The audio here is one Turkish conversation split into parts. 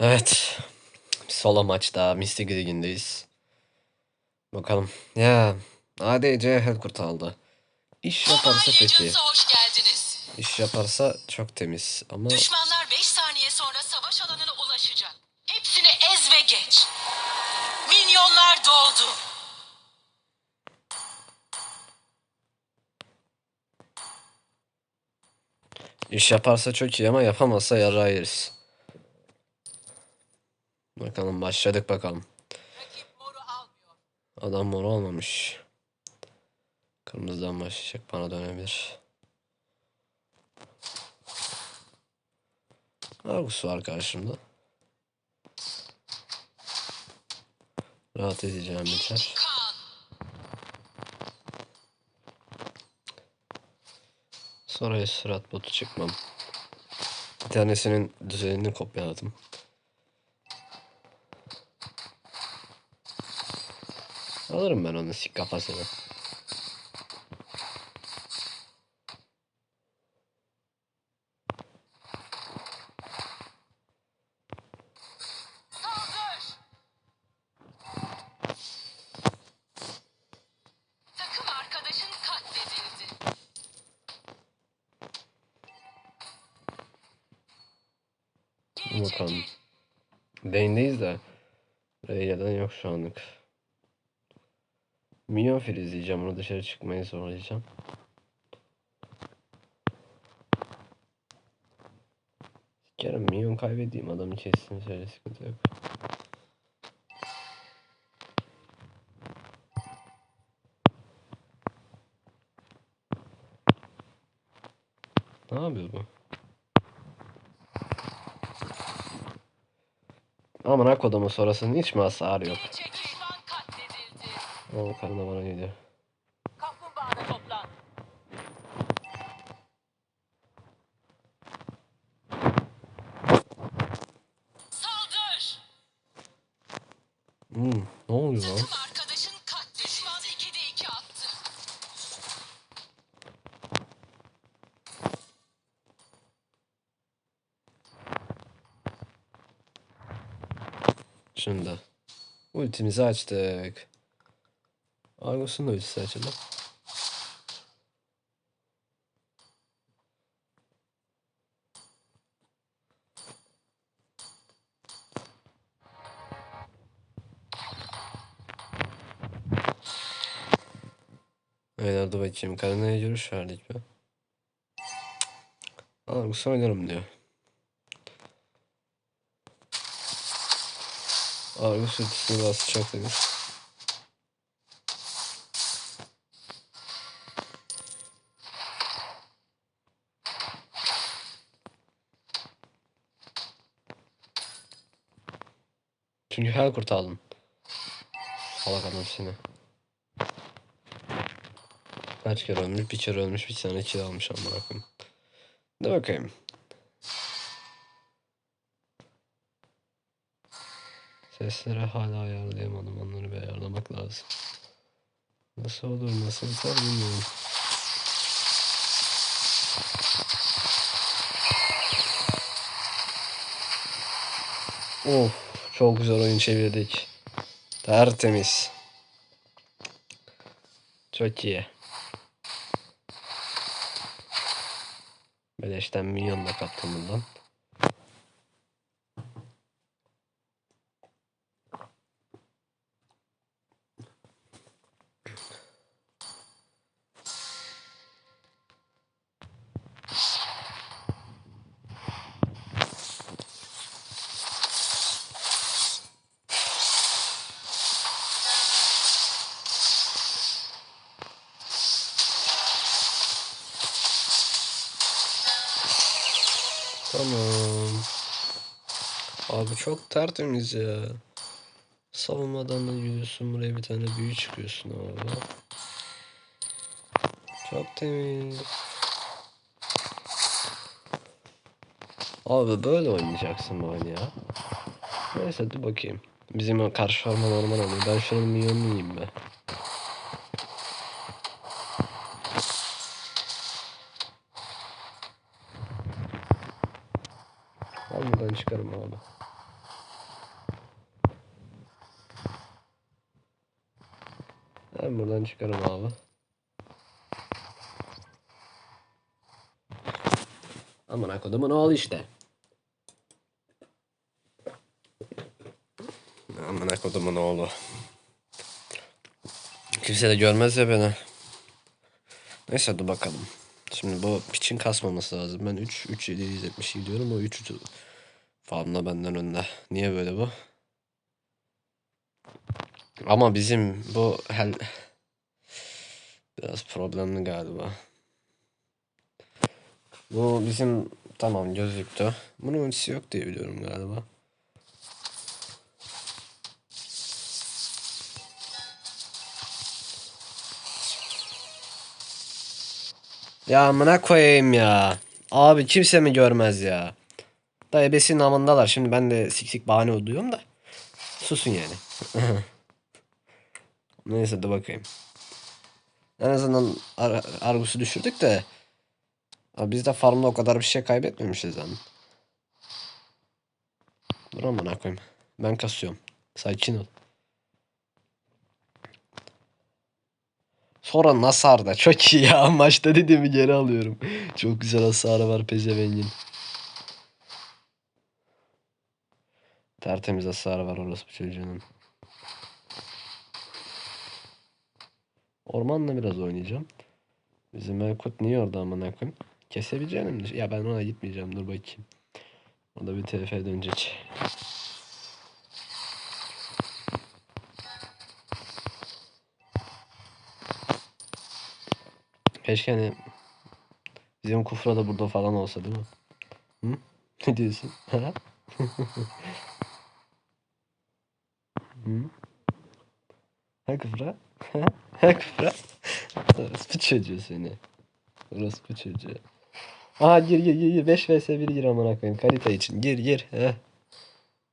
Evet. Solo maçta Mystic Ligi'ndeyiz. Bakalım. Ya ADC Helkurt aldı. İş yaparsa geldiniz. İş yaparsa çok temiz ama Düşmanlar 5 saniye sonra savaş alanına ulaşacak. Hepsini ez ve geç. Minyonlar doldu. iş yaparsa çok iyi ama yapamazsa yara yeriz. Bakalım başladık bakalım. Adam mor olmamış. Kırmızıdan başlayacak bana dönebilir. Argus var karşımda. Rahat edeceğim. Kan. Sonra sürat botu çıkmam. Bir tanesinin düzenini kopyaladım. Alırım ben onu sik kafasını. Minyon filizleyeceğim. Onu dışarı çıkmayı zorlayacağım. Sikerim minyon kaybedeyim. Adamı kessin şöyle sıkıntı yok. Ne yapıyor bu? Amına kodumu sonrasının hiç mi hasarı yok? O karına bana gidiyor. Kaplumbağada toplan. Saldır. Hmm, ne oluyor lan? Arkadaşın katledildi. Düşman 2'de 2 attı. Şimdi. Ultimizi açtık. Argos'un da ultisi açıldı. Evet hadi bakayım. Karina'ya görüş verdik mi? Argos oynarım diyor. Argus ultisini basacak demiş. Çünkü her kurt aldım. Salak adam seni. Kaç kere ölmüş? Bir kere ölmüş. Bir tane kill almış amına koyayım. De bakayım. Sesleri hala ayarlayamadım. Onları bir ayarlamak lazım. Nasıl olur, nasıl biter bilmiyorum. Of, çok güzel oyun çevirdik. Tertemiz. Çok iyi. Beleşten minyon da kaptım bundan. Tamam. Abi çok tertemiz ya. Savunmadan da gidiyorsun buraya bir tane büyü çıkıyorsun abi. Çok temiz. Abi böyle oynayacaksın oyunu ya. Neyse dur bakayım. Bizim karşı forma normal oluyor. Ben şunun milyonunu yiyeyim be. Ben buradan çıkarım abi. Ben buradan çıkarım abi. Aman akodumun oğlu işte. Aman akodumun oğlu. Kimse de görmez ya beni. Neyse dur bakalım. Şimdi bu piçin kasmaması lazım. Ben 3 3 7 7 gidiyorum. O 3 3 farmla benden önde. Niye böyle bu? Ama bizim bu hel biraz problemli galiba. Bu bizim tamam gözüktü. Bunun ultisi yok diye biliyorum galiba. Ya amına koyayım ya. Abi kimse mi görmez ya. Da ebesin namındalar. Şimdi ben de sik sik bahane oluyorum da. Susun yani. Neyse de bakayım. En azından Ar Argus'u düşürdük de. Abi biz de farmda o kadar bir şey kaybetmemişiz lan. Dur amına koyayım. Ben kasıyorum. Sakin ol. Sonra Nasar da çok iyi ya. Maçta dediğimi geri alıyorum. Çok güzel hasarı var pezevengin. Tertemiz hasarı var orası bu çocuğunun. Ormanla biraz oynayacağım. Bizim Erkut niye orada amına koyayım? Kesebileceğim. Ya ben ona gitmeyeceğim. Dur bakayım. O da bir TF dönecek. Keşke hani bizim Kufra da burada falan olsa değil mi? Hı? Ne diyorsun? Ha? Hı? Ha Kufra? Orospu çocuğu seni. Orospu çocuğu. Aha gir gir gir gir. 5 vs 1 gir amına koyayım. Kalite için. Gir gir. Heh.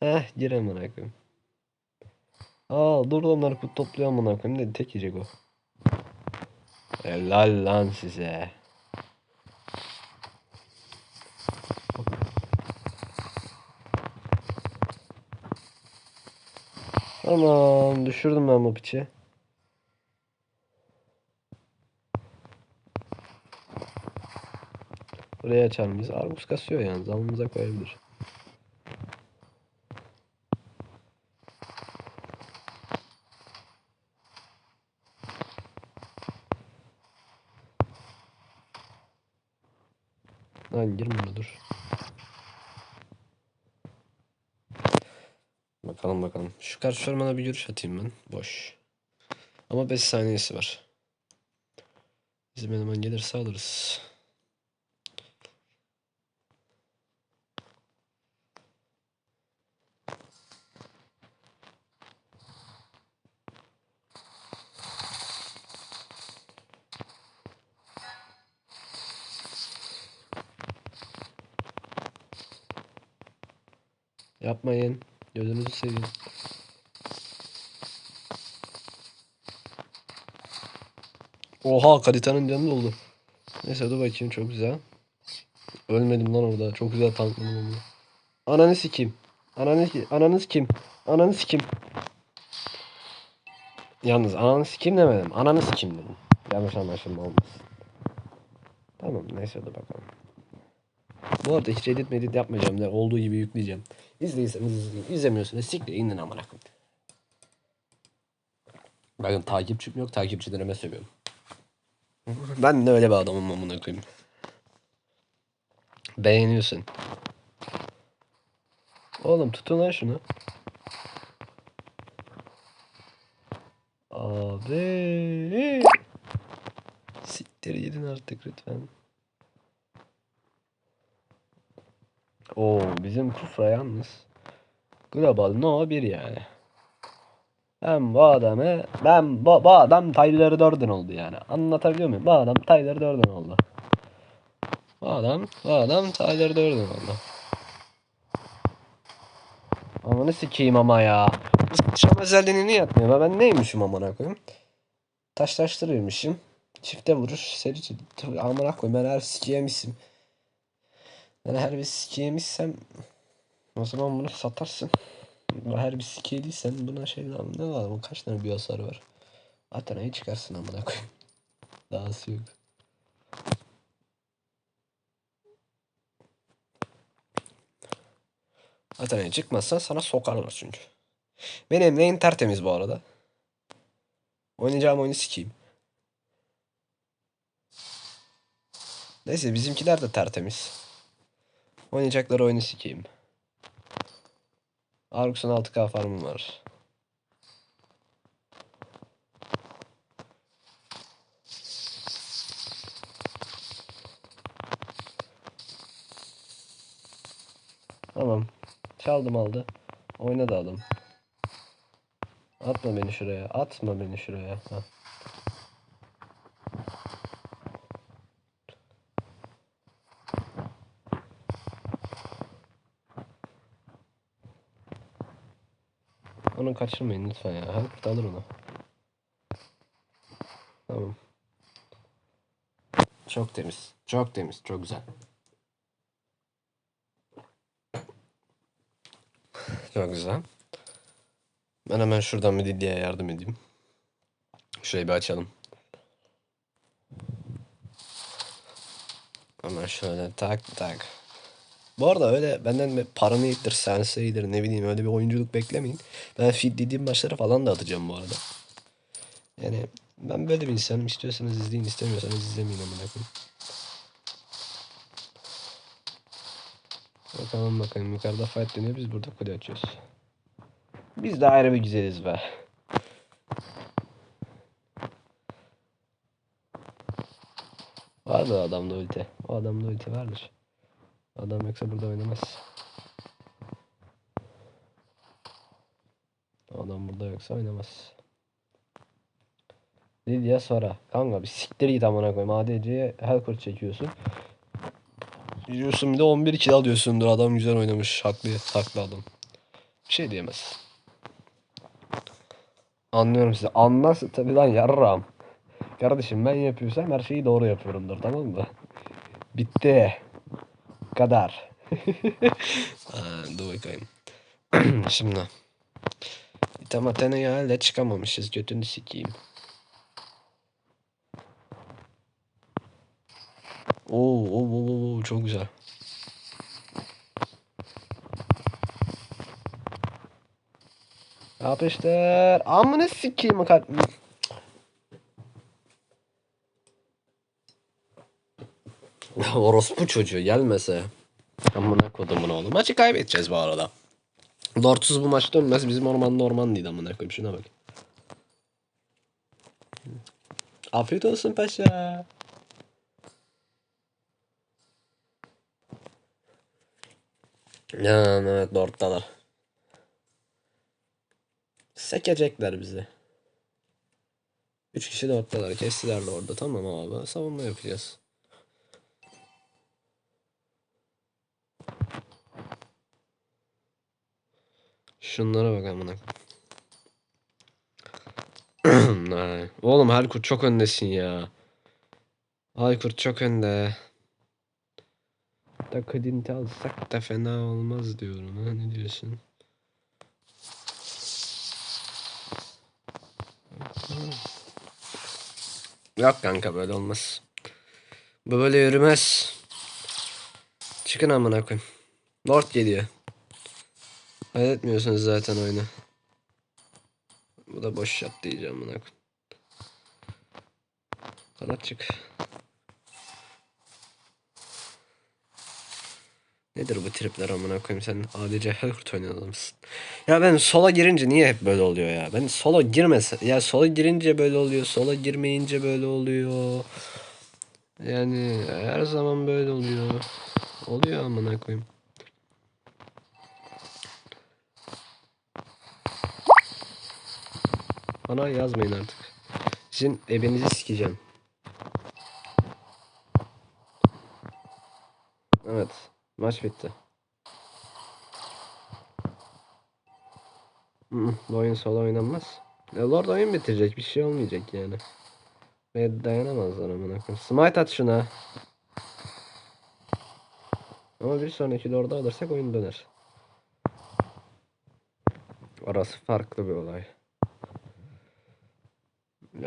Heh gir amına koyayım. Aa dur onları kut topluyor amına koyayım dedi. Tek yiyecek o. Helal lan size. Tamam düşürdüm ben bu piçi. Buraya açar mıyız? Argus kasıyor yani. Zamımıza koyabilir. Lan girme dur. Bakalım bakalım. Şu karşı ormana bir görüş atayım ben. Boş. Ama 5 saniyesi var. Bizim eleman gelirse alırız. Yapmayın. Gözünüzü seveyim. Oha karitanın canı doldu. Neyse dur bakayım çok güzel. Ölmedim lan orada. Çok güzel tankladım onu. Ananı sikeyim. Ananı ananız kim? Ananı kim? Yalnız ananı kim demedim. Ananı kim dedim. Yanlış anlaşılma olmasın. Tamam neyse dur bakalım. Bu arada hiç edit medit yapmayacağım da olduğu gibi yükleyeceğim. İzleyirseniz izleyin. İzlemiyorsanız siktir inin amına koyayım. Bakın takipçim yok takipçilerime seviyorum. Ben de öyle bir adamım amına koyayım. Beğeniyorsun. Oğlum tutun lan şunu. Abi. Siktir gidin artık lütfen. Oo bizim Kufra yalnız. Global no 1 yani. Ben bu adamı ben bu, bu adam Tyler Durden oldu yani. Anlatabiliyor muyum? Bu adam Tyler Durden oldu. Bu adam bu adam Tyler Durden oldu. Amanı sikeyim ama ya. Sıçrama özelliğini niye yapmıyor? Ben neymişim amına koyayım? Taşlaştırırmışım. Çifte vuruş. Seri. Amına koyayım ben her sikiyemişim. Ben her bir sikiyemişsem o zaman bunu satarsın. Her bir sikiyediysen buna şey. Ne lazım? Kaç tane bir hasar var? Atana'yı çıkarsın amına koyayım. Dahası yok. Atana'ya çıkmazsan sana sokarlar çünkü. Benim neyim tertemiz bu arada. Oynayacağım oyunu sikeyim. Neyse bizimkiler de tertemiz. Oynayacakları oyunu sikeyim. Arkus'un 6K farmım var. Tamam. Çaldım aldı. Oynadı adam. Atma beni şuraya. Atma beni şuraya. Hah. Onu kaçırmayın lütfen ya. Helpert alır onu. Tamam. Çok temiz. Çok temiz. Çok güzel. Çok güzel. Ben hemen şuradan bir Lidya'ya yardım edeyim. Şurayı bir açalım. Hemen şöyle tak tak. Bu arada öyle benden Paranoid'dir, Sensei'dir ne bileyim öyle bir oyunculuk beklemeyin. Ben feed dediğim maçları falan da atacağım bu arada. Yani ben böyle bir insanım. İstiyorsanız izleyin, istemiyorsanız izlemeyin amına koyayım. Bakalım bakalım yukarıda fight dönüyor biz burada kule açıyoruz. Biz de ayrı bir güzeliz be. Vardır adamda ulti. O adamda ulti vardır. Adam yoksa burada oynamaz. Adam burada yoksa oynamaz. Lidya sonra. Kanka bir siktir git amına koyayım. ADC'ye Helkurt çekiyorsun. Diyorsun bir de 11 kill alıyorsundur. Adam güzel oynamış. Haklı, haklı adam. Bir şey diyemez. Anlıyorum sizi. Anlarsın tabii lan yarram. Kardeşim ben yapıyorsam her şeyi doğru yapıyorumdur tamam mı? Bitti. Kadar. Aa, dur bakayım. Şimdi. Tam Athena'ya hala çıkamamışız. Götünü sikeyim. Oo, oo, oo, oo, çok güzel. Yapıştır. Amına sikeyim kal- Orospu çocuğu gelmese. Amına kodumun oğlu. Maçı kaybedeceğiz bu arada. Lordsuz bu maç dönmez. Bizim ormanda orman değil amına koyayım. Şuna bak. Afiyet olsun paşa. Ya evet Lord'dalar. Sekecekler bizi. Üç kişi de ortalar. Kestiler de orada. Tamam abi. Savunma yapacağız. Şunlara bak amına. Oğlum Halkurt çok öndesin ya. Halkurt çok önde. Da Kadint'i alsak da fena olmaz diyorum. Ha, ne diyorsun? Yok kanka böyle olmaz. Bu böyle yürümez. Çıkın amına koyayım. Lord geliyor. Halletmiyorsunuz zaten oyunu. Bu da boş yat diyeceğim koyayım. Kanat çık. Nedir bu tripler amına koyayım sen ADC Helkurt oynayan adamsın. Ya ben sola girince niye hep böyle oluyor ya? Ben sola girmese ya sola girince böyle oluyor, sola girmeyince böyle oluyor. Yani her zaman böyle oluyor. Oluyor amına koyayım. Bana yazmayın artık. Sizin ebenizi sikeceğim. Evet. Maç bitti. Hı, Bu oyun solo oynanmaz. Ya Lord oyun bitirecek. Bir şey olmayacak yani. Ve dayanamazlar amına koyayım. Smite at şuna. Ama bir sonraki Lord'u alırsak oyun döner. Orası farklı bir olay.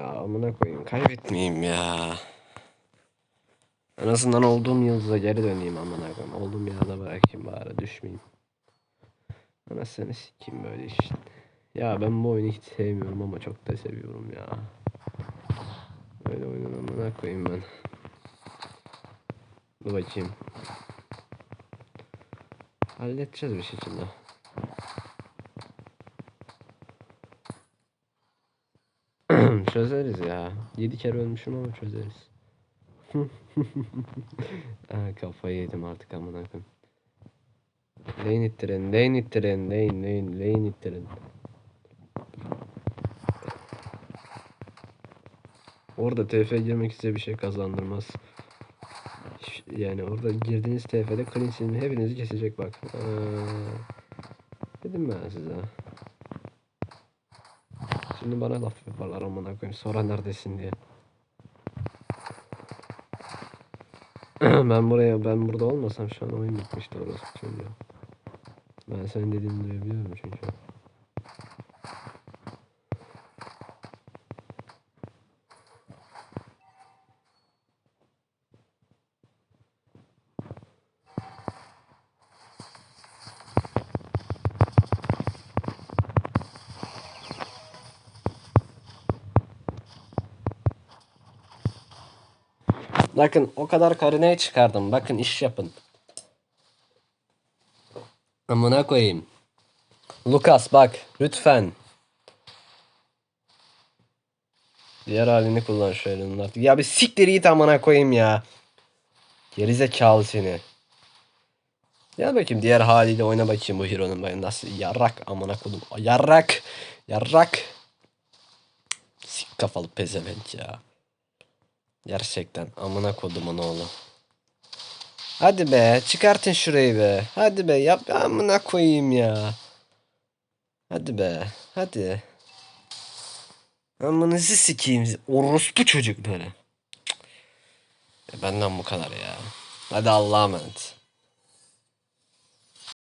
Ya amına koyayım kaybetmeyeyim ya. En azından olduğum yıldıza geri döneyim amına koyayım. Olduğum yılda bırakayım bari düşmeyeyim. Anasını sikeyim böyle işte. Ya ben bu oyunu hiç sevmiyorum ama çok da seviyorum ya. Böyle oyunun amına koyayım ben. Dur bakayım. Halledeceğiz bir şekilde. Çözeriz ya. 7 kere ölmüşüm ama çözeriz. Kafayı yedim artık amına koyayım. Lane ittirin, lane ittirin, lane, lane, lane ittirin. Orada TF girmek size bir şey kazandırmaz. Yani orada girdiğiniz TF'de clean hepinizi kesecek bak. Aa, dedim ben size. Şimdi bana laf yaparlar amına koyayım. Sonra neredesin diye. ben buraya ben burada olmasam şu an oyun bitmişti orası çocuğu. Ben senin dediğini duyabiliyorum çünkü. Bakın o kadar karıneye çıkardım. Bakın iş yapın. Amına koyayım. Lucas bak lütfen. Diğer halini kullan elinin artık. Ya bir siktir git amına koyayım ya. Gerizekalı seni. Ya bakayım diğer haliyle oyna bakayım bu hero'nun ben nasıl yarrak amına koydum. Yarrak. Yarrak. Sik kafalı pezevenk ya. Gerçekten amına kodumun oğlu. Hadi be çıkartın şurayı be. Hadi be yap amına koyayım ya. Hadi be hadi. Amınızı sikeyim orospu çocukları. Cık. E, Benden bu kadar ya. Hadi Allah'a emanet.